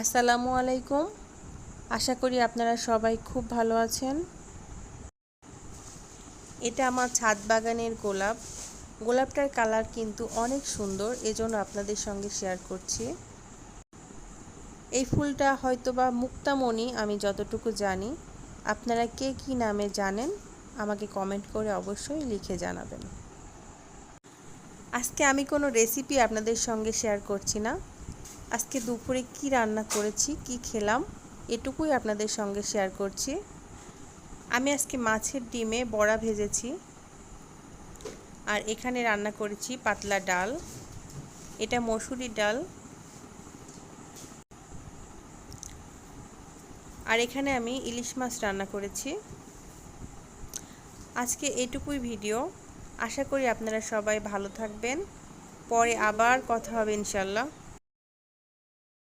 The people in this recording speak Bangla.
আসসালামু আলাইকুম। আশা করি আপনারা সবাই খুব ভালো আছেন। এটা আমার ছাদ বাগানের গোলাপ। গোলাপটার কালার কিন্তু অনেক সুন্দর, এজন্য আপনাদের সঙ্গে শেয়ার করছি। এই ফুলটা হয়তোবা মুক্তামণি, আমি যতটুকু জানি। আপনারা কে কি নামে জানেন? আমাকে কমেন্ট করে অবশ্যই লিখে জানাবেন। আজকে আমি কোনো রেসিপি আপনাদের সঙ্গে শেয়ার করছি না। আজকে দুপুরে কি রান্না করেছি, কি খেলাম, এটুকুই আপনাদের সঙ্গে শেয়ার করছি। আমি আজকে মাছের ডিমে বড়া ভেজেছি আর এখানে রান্না করেছি পাতলা ডাল। এটা মসুরি ডাল। আর এখানে আমি ইলিশ মাছ রান্না করেছি। আজকে এটুকুই ভিডিও। আশা করি আপনারা সবাই ভালো থাকবেন। পরে আবার কথা হবে ইনশাল্লাহ